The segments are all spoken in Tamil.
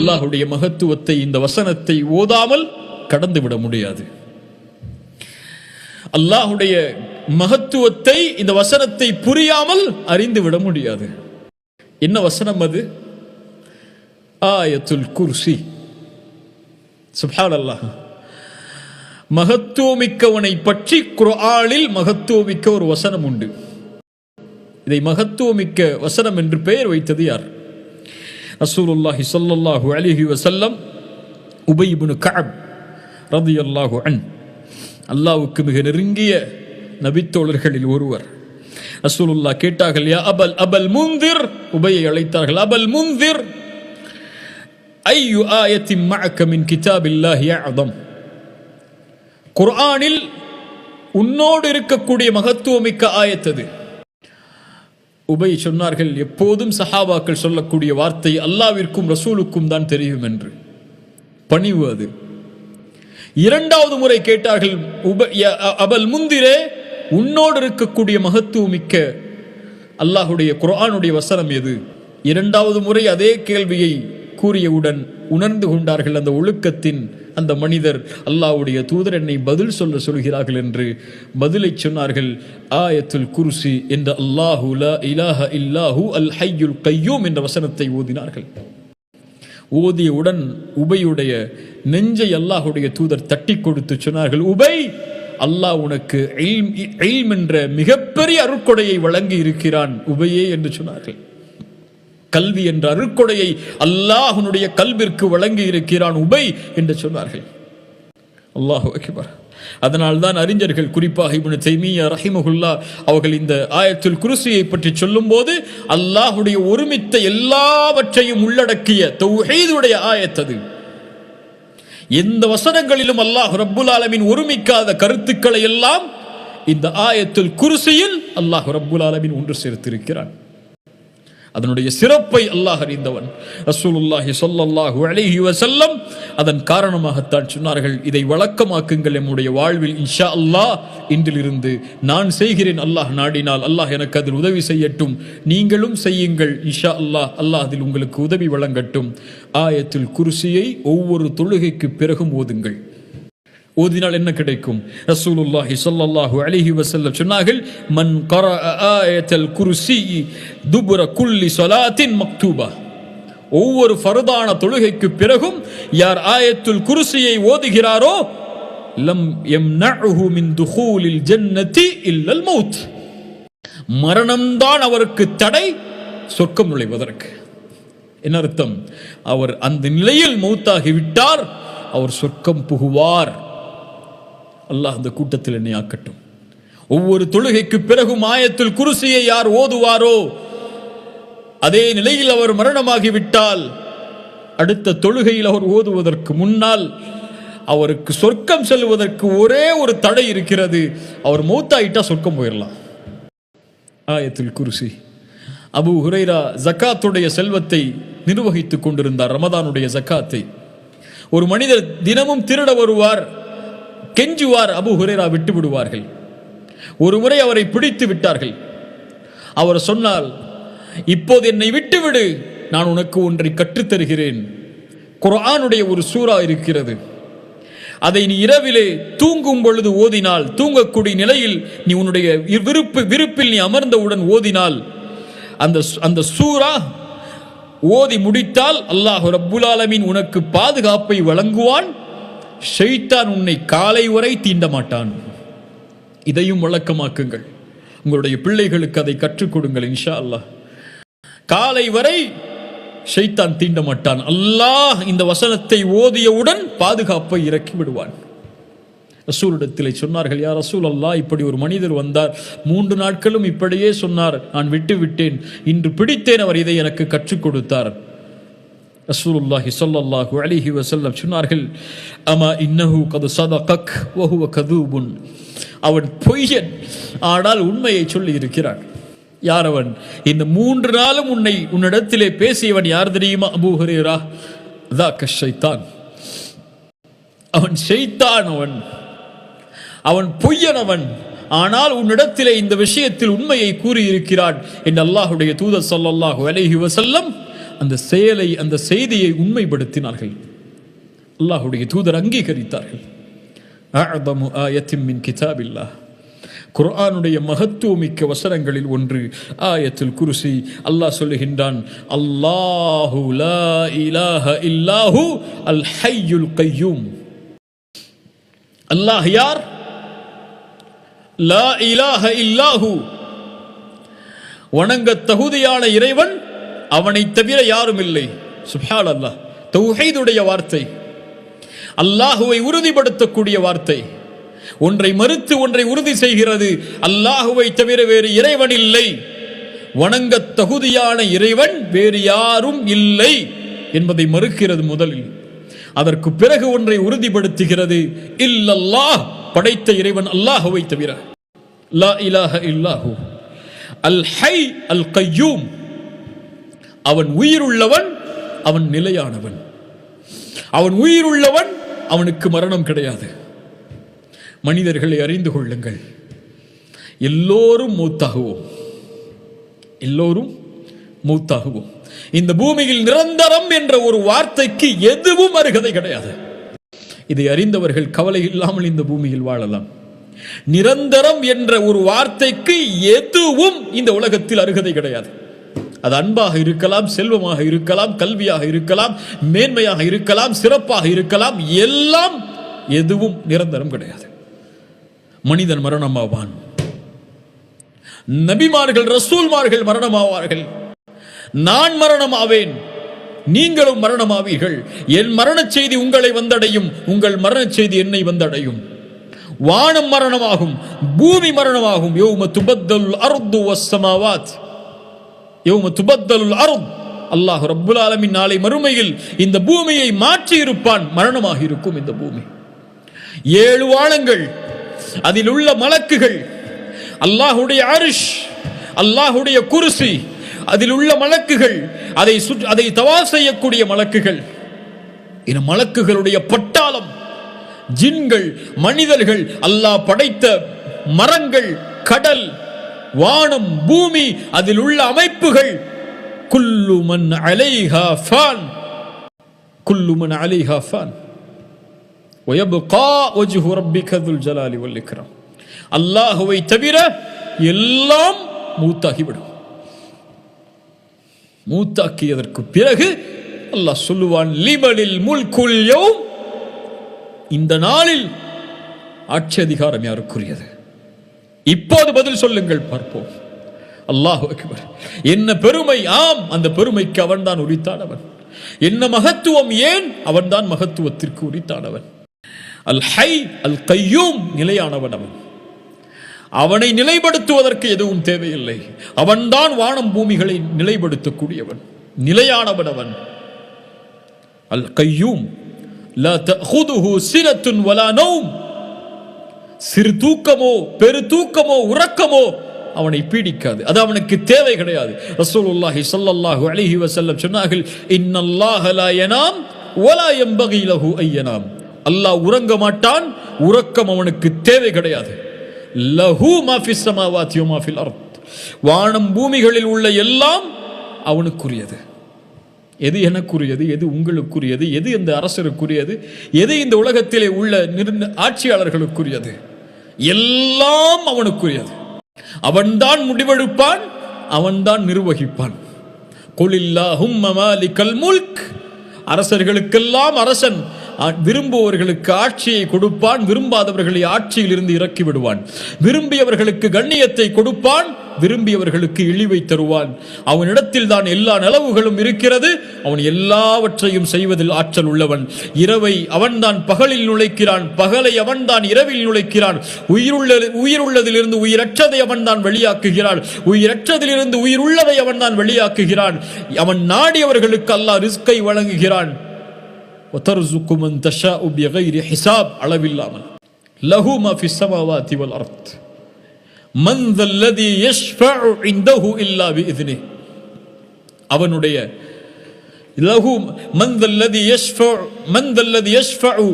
அல்லாஹுடைய மகத்துவத்தை இந்த வசனத்தை ஓதாமல் கடந்து விட முடியாது. அல்லாஹுடைய மகத்துவத்தை இந்த வசனத்தை புரியாமல் அறிந்து விட முடியாது. என்ன வசனம் அது? ஆயத்துல் குர்சி. சுப்ஹான் அல்லாஹ் மகத்துவமிக்கவனை பற்றி குர்ஆனில் மகத்துவமிக்க ஒரு வசனம் உண்டு. இதை மகத்துவமிக்க வசனம் என்று பெயர் வைத்தது யார்? ரசூலுல்லாஹி சொல்லல்லாஹு அலிஹி வசல்லம் உபை கஅப் ரதி அல்லாஹு அன் அல்லாவுக்கு மிக நெருங்கிய நபித்தோழர்களில் ஒருவர். ரசூலுல்லா கேட்டார்கள் யா அபல் அபல் முந்திர் உபையை அழைத்தார்கள் அபல் முந்திர் ஐயு ஆயத்தின் மகக்கமின் கிதாபில்லாஹி அதம் குர்ஆனில் உன்னோடு இருக்கக்கூடிய மகத்துவமிக்க ஆயத்தது உபை சொன்னார்கள் எப்போதும் சஹாபாக்கள் சொல்லக்கூடிய வார்த்தை அல்லாவிற்கும் ரசூலுக்கும் தான் தெரியும் என்று. பணிவு அது. இரண்டாவது முறை கேட்டார்கள் உப ய- அபல் முந்திரே உன்னோடு இருக்கக்கூடிய மகத்துவமிக்க அல்லாஹுடைய குரானுடைய வசனம் எது? இரண்டாவது முறை அதே கேள்வியை கூறியவுடன் உணர்ந்து கொண்டார்கள் அந்த ஒழுக்கத்தின் அந்த மனிதர் அல்லாஹ்வுடைய தூதர் என்னை பதில் சொல்ல சொல்கிறார்கள் என்று பதிலை சொன்னார்கள். ஆயத்துல் குருசி என்ற அல்லாஹு லா இலாஹ இல்லாஹு அல் ஹய்யுல் கையூம் என்ற வசனத்தை ஓதினார்கள். ஓதியவுடன் உபையுடைய நெஞ்சை அல்லாஹுடைய தூதர் தட்டி கொடுத்து சொன்னார்கள் உபை அல்லாஹ் உனக்கு என்ற மிகப்பெரிய அருட்கொடையை வழங்கி இருக்கிறான் உபையே என்று சொன்னார்கள். கல்வி என்ற அருக்கொடையை அல்லாஹனுடைய கல்விற்கு வழங்கி இருக்கிறான் உபை என்று சொன்னார்கள். அல்லாஹு அதனால் தான் அறிஞர்கள் குறிப்பாக இவனு தைமியா ரஹிமகுல்லா அவர்கள் இந்த ஆயத்துல் குருசியை பற்றி சொல்லும்போது அல்லாஹுடைய ஒருமித்த எல்லாவற்றையும் உள்ளடக்கிய தௌஹீதுடைய ஆயத்தது எந்த வசனங்களிலும் அல்லாஹ் ரப்புல் ஆலமின் ஒருமிக்காத கருத்துக்களை எல்லாம் இந்த ஆயத்தில் குருசியில் அல்லாஹ் ரப்புல் ஆலமின் ஒன்று சேர்த்திருக்கிறான். அதனுடைய சிறப்பை அல்லாஹ் அறிந்தவன். ரசூலுல்லாஹி சொல்லல்லாஹு அலைஹி வசல்லம் அதன் காரணமாகத்தான் சொன்னார்கள் இதை வழக்கமாக்குங்கள் நம்முடைய வாழ்வில் இன்ஷா அல்லாஹ். இன்றிலிருந்து நான் செய்கிறேன் அல்லாஹ் நாடினால் அல்லாஹ் எனக்கு அதில் உதவி செய்யட்டும். நீங்களும் செய்யுங்கள் இன்ஷா அல்லாஹ். அல்லாஹ் அதில் உங்களுக்கு உதவி வழங்கட்டும். ஆயத்தில் குருசியை ஒவ்வொரு தொழுகைக்கு பிறகும் ஓதுங்கள். ஓதினால் என்ன கிடைக்கும்? ரசூலுல்லாஹி ஸல்லல்லாஹு அலிஹி வசல்லம் சொன்னார்கள் மன் கர ஆயத்தல் குருசி துபுர குல்லி சலாத்தின் மக்தூபா. ஒவ்வொரு ஃபர்தான தொழுகைக்கு பிறகும் யார் ஆயத்துல் குருசியை ஓதுகிறாரோ லம் எம் மின் துஹூலில் ஜன்னதி இல்லல் மௌத். மரணம்தான் அவருக்கு தடை சொர்க்கம் நுழைவதற்கு. என்ன அர்த்தம்? அவர் அந்த நிலையில் மௌத்தாகி விட்டார் அவர் சொர்க்கம் புகுவார். அல்லாஹ் அந்த கூட்டத்தில் என்னை ஆக்கட்டும். ஒவ்வொரு தொழுகைக்கு பிறகும் ஆயத்தில் குருசியை யார் ஓதுவாரோ அதே நிலையில் அவர் மரணமாகி விட்டால் அடுத்த தொழுகையில் அவர் ஓதுவதற்கு முன்னால் அவருக்கு சொர்க்கம் செல்வதற்கு ஒரே ஒரு தடை இருக்கிறது. அவர் மூத்தாயிட்டா சொர்க்கம் போயிடலாம் ஆயத்தில் குருசி. அபு ஹுரைரா ஜக்காத்துடைய செல்வத்தை நிர்வகித்துக் கொண்டிருந்தார் ரமதானுடைய ஜக்காத்தை. ஒரு மனிதர் தினமும் திருட வருவார். கெஞ்சுவார் அபு ஹுரேரா விட்டு விடுவார்கள். ஒரு முறை அவரை பிடித்து விட்டார்கள். அவர் சொன்னால் இப்போது என்னை விட்டுவிடு நான் உனக்கு ஒன்றை கற்றுத்தருகிறேன். குரானுடைய ஒரு சூறா இருக்கிறது. அதை நீ இரவிலே தூங்கும் பொழுது ஓதினால் தூங்கக்கூடிய நிலையில் நீ உன்னுடைய விருப்பு விருப்பில் நீ அமர்ந்தவுடன் ஓதினால் அந்த அந்த சூரா ஓதி முடித்தால் அல்லாஹ் ரப்புல் ஆலமின் உனக்கு பாதுகாப்பை வழங்குவான் ஷெய்தான் உன்னை காலை வரை தீண்ட மாட்டான் இதையும் வழக்கமாக்குங்கள். உங்களுடைய பிள்ளைகளுக்கு அதை கற்றுக் கொடுங்கள் இன்ஷா அல்லாஹ் காலை வரை ஷைத்தான் தீண்ட மாட்டான் அல்லாஹ் இந்த வசனத்தை ஓதியவுடன் பாதுகாப்பை இறக்கி விடுவான். ரசூலிடத்தில் சொன்னார்கள் யார் ரசூல் அல்லாஹ் இப்படி ஒரு மனிதர் வந்தார். மூன்று நாட்களும் இப்படியே சொன்னார். நான் விட்டு விட்டேன். இன்று பிடித்தேன். அவர் இதை எனக்கு கற்றுக் கொடுத்தார். ரசூலுல்லாஹி சொல்லல்லாஹு அலிஹி வசல்லம் சொன்னார்கள் அமா இன்னஹு கது சதகக் வஹுவ கதூபுன். அவன் பொய்யன் ஆனால் உண்மையை சொல்லி இருக்கிறான் யார் அவன் இந்த மூன்று நாளும் உன்னை உன்னிடத்திலே பேசியவன் யார் தெரியுமா? அபூஹரேரா தா கஷைத்தான் அவன் செய்தான் அவன். அவன் பொய்யன் அவன். ஆனால் உன்னிடத்திலே இந்த விஷயத்தில் உண்மையை கூறியிருக்கிறான். என்று அல்லாஹுடைய தூதர் சொல்லல்லாஹு அலைஹி வசல்லம் அந்த செயலை அந்த செய்தியை உண்மைப்படுத்தினார்கள். அல்லாஹுடைய தூதர் அங்கீகரித்தார்கள். அஅதமு ஆயத்தின் மின் கிதாபில்லாஹ். குர்ஆனுடைய மகத்துவமிக்க வசனங்களில் ஒன்று ஆயத்தில் குருசி அல்லாஹ் சொல்லுகின்றான் அல்லாஹு லா இலாஹ இல்லாஹு அல் ஹையுல் கையூம். அல்லாஹ் யார்? லா இலாஹ இல்லாஹு. வணங்க தகுதியான இறைவன் அவனை தவிர யாரும் இல்லை சுப்ஹான் அல்லாஹ் தௌஹீதுடைய வார்த்தை. அல்லாஹுவை உறுதிப்படுத்தக்கூடிய வார்த்தை. ஒன்றை மறுத்து ஒன்றை உறுதி செய்கிறது. அல்லாஹுவை தவிர வேறு இறைவன் இல்லை. வணங்க தகுதியான இறைவன் வேறு யாரும் இல்லை என்பதை மறுக்கிறது முதலில். அதற்கு பிறகு ஒன்றை உறுதிப்படுத்துகிறது. இல்லல்லாஹ். படைத்த இறைவன் அல்லாஹுவை தவிர. லா இலாஹ இல்லாஹு. அல் ஹை அல் கையூம் அவன் உயிருள்ளவன் அவன் நிலையானவன். அவன் உயிருள்ளவன் அவனுக்கு மரணம் கிடையாது. மனிதர்களை அறிந்து கொள்ளுங்கள். எல்லோரும் மூத்தாகுவோம். எல்லோரும் மூத்தாகுவோம். இந்த பூமியில் நிரந்தரம் என்ற ஒரு வார்த்தைக்கு எதுவும் அருகதை கிடையாது. இதை அறிந்தவர்கள் கவலை இல்லாமல் இந்த பூமியில் வாழலாம். நிரந்தரம் என்ற ஒரு வார்த்தைக்கு எதுவும் இந்த உலகத்தில் அருகதை கிடையாது. அது அன்பாக இருக்கலாம் செல்வமாக இருக்கலாம் கல்வியாக இருக்கலாம் மேன்மையாக இருக்கலாம் சிறப்பாக இருக்கலாம் எல்லாம் எதுவும் நிரந்தரம் கிடையாது. மனிதன் மரணமாவான். நபிமார்கள் ரசூல்மார்கள் மரணமாவார்கள். நான் மரணமாவேன் நீங்களும் மரணமாவீர்கள். என் மரணச் செய்தி உங்களை வந்தடையும் உங்கள் மரணச் செய்தி என்னை வந்தடையும். வானம் மரணமாகும் பூமி மரணமாகும். யோம துபத்தல் அர்து வசமாவாத் யோம துபத்தல் அருத். அல்லாஹ் ரப்புல் ஆலமின் நாளை மறுமையில் இந்த பூமியை மாற்றி இருப்பான் மரணமாக இருக்கும் இந்த பூமி. ஏழு வானங்கள் அதில் உள்ள மலக்குகள் அல்லாஹுடைய அரிஷ் அல்லாஹுடைய குருசி அதில் உள்ள மலக்குகள் அதை சுற்று அதை தவா செய்யக்கூடிய மலக்குகள். இந்த மலக்குகளுடைய பட்டாளம் ஜின்கள் மனிதர்கள் அல்லாஹ் படைத்த மரங்கள் கடல் வானம் பூமி அதில் உள்ள அமைப்புகள். குல்லுமன் அலைஹா ஃபான். குல்லுமன் அலைஹா ஃபான். ஒயபுகா ஒஜுஹு ரப்பி கதுல் ஜலாலி வல்லிக்கிறான் அல்லாஹுவை தவிர எல்லாம் மூத்தாகிவிடும். மூத்தாக்கியதற்கு பிறகு அல்லாஹ் சொல்லுவான் லிமனில் முல்குல் யௌம். இந்த நாளில் ஆட்சி அதிகாரம் யாருக்குரியது? இப்போது பதில் சொல்லுங்கள் பார்ப்போம். அல்லாஹ் அக்பர். என்ன பெருமை? ஆம் அந்த பெருமைக்கு அவன்தான் உரித்தானவன் என்ன மகத்துவம் ஏன்? அவன்தான் மகத்துவத்திற்கு உரித்தானவன் அல் ஹை அல் கையூம் நிலையானவன் அவன். அவனை நிலைப்படுத்துவதற்கு எதுவும் தேவையில்லை. அவன்தான் வானம் பூமிகளை நிலைப்படுத்தக்கூடியவன். நிலையானவன் அவன். அல் கையூம். லா தஅخذஹு சினத்துன் வலா நௌம். சிறு தூக்கமோ பெரு தூக்கமோ உறக்கமோ அவனை பீடிக்காது. அது அவனுக்கு தேவை கிடையாது. ரசூலுல்லாஹி ஸல்லல்லாஹு அலைஹி வஸல்லம் சொன்னார்கள் இன்னல்லாஹ லா யனாம் வலா யம்பகி லஹு ஐயனாம் அல்லாஹ் உறங்க மாட்டான் உறக்கம் அவனுக்கு தேவை கிடையாது. லஹு மா ஃபிஸ் ஸமாவாத்தி வ மா ஃபில் அர்த். வானம் பூமிகளில் உள்ள எல்லாம் அவனுக்குரியது. எது எனக்குரியது எது உங்களுக்குரியது எது இந்த அரசருக்குரியது எது இந்த உலகத்திலே உள்ள நிர்ண- ஆட்சியாளர்களுக்குரியது? எல்லாம் அவனுக்குரியது. அவன்தான் முடிவெடுப்பான் அவன்தான் நிர்வகிப்பான். குலில்லாஹும் மாலிகல் முல்க். அரசர்களுக்கெல்லாம் அரசன் விரும்புவர்களுக்கு ஆட்சியை கொடுப்பான் விரும்பாதவர்களை ஆட்சியில் இருந்து இறக்கி விடுவான் விரும்பியவர்களுக்கு கண்ணியத்தை கொடுப்பான் விரும்பியவர்களுக்கு இழிவை தருவான். அவனிடத்தில் தான் எல்லா நிலவுகளும் இருக்கிறது அவன் எல்லாவற்றையும் செய்வதில் ஆற்றல் உள்ளவன். இரவை அவன்தான் பகலில் நுழைக்கிறான் பகலை அவன்தான் இரவில் நுழைக்கிறான். உயிருள்ள உயிருள்ளதிலிருந்து உயிரற்றதை அவன்தான் வெளியாக்குகிறான். உயிரற்றதிலிருந்து உயிருள்ளதை அவன்தான் வெளியாக்குகிறான். அவன் நாடியவர்களுக்கு அல்லாஹ் ரிஸ்கை வழங்குகிறான். ஒத்தருசுக்கும் தஷா உபிய கைரி ஹிசாப் அளவில்லாமல் லஹு மாஃபி சமாவா திவல் அர்த் மந்தல்லதி யஷ்ஃபஉ இந்தஹு இல்லா பிஇذனி அவனுடைய லஹு மந்தல்லதி யஷ்ஃபஉ மந்தல்லதி யஷ்ஃபஉ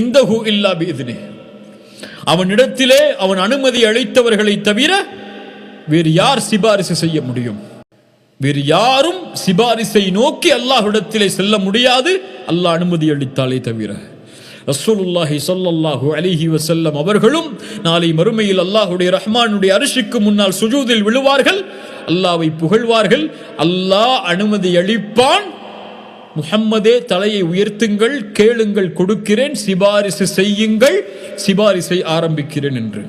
இந்தஹு இல்லா பிஇذனி அவனிடத்திலே அவன் அனுமதி அளித்தவர்களைத் தவிர வேறு யார் சிபாரிசு செய்ய முடியும்? வேறு யாரும் சிபாரிசை நோக்கி அல்லாஹ்விடத்திலே செல்ல முடியாது. அல்லாஹ் அனுமதி அளித்தாலே தவிர. ரசூலுல்லாஹி சொல்லல்லாஹு அலிஹி வசல்லம் அவர்களும் நாளை மறுமையில் அல்லாஹுடைய ரஹ்மானுடைய அரிசிக்கு முன்னால் சுஜூதில் விழுவார்கள். அல்லாவை புகழ்வார்கள். அல்லாஹ் அனுமதி அளிப்பான். முஹம்மதே தலையை உயர்த்துங்கள் கேளுங்கள் கொடுக்கிறேன் சிபாரிசு செய்யுங்கள் சிபாரிசை ஆரம்பிக்கிறேன் என்று.